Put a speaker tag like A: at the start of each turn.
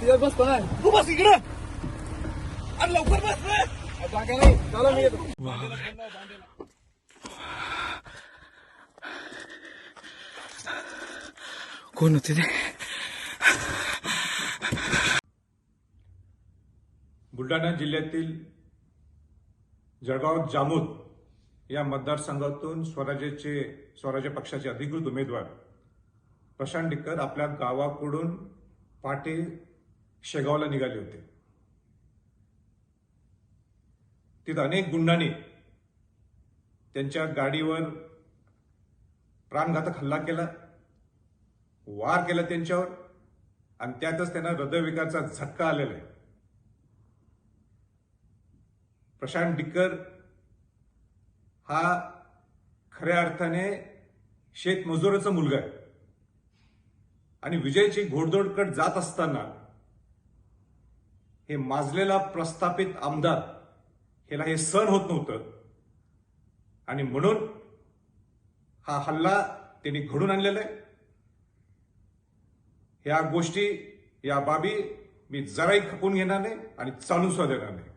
A: तिच्यात बसतो ना.
B: तू बस इकडं. अरे लवकर बस रे.
A: जागा नाही चला मी येतो
C: कोण होते ते?
D: बुलढाणा जिल्ह्यातील जळगाव जामोद या मतदारसंघातून स्वराज्याचे स्वराज्य पक्षाचे अधिकृत उमेदवार प्रशांत डिक्कर आपल्या गावाकडून पाटे शेगावला निघाले होते. तिथं अनेक गुंडांनी त्यांच्या गाडीवर प्राणघातक हल्ला केला वार केला त्यांच्यावर आणि त्यातच त्यांना हृदयविकाराचा झटका आलेला आहे. प्रशांत डिक्कर हा खऱ्या अर्थाने शेतमजुराचा मुलगा आहे. आणि विजयची घोडदोडकट जात असताना हे माजलेला प्रस्थापित आमदार ह्याला हे सहन होत नव्हतं. आणि म्हणून हा हल्ला त्यांनी घडून आणलेला आहे. ह्या गोष्टी या बाबी मी जराही खपून घेणार नाही आणि चालू सुद्धा देणार नाही.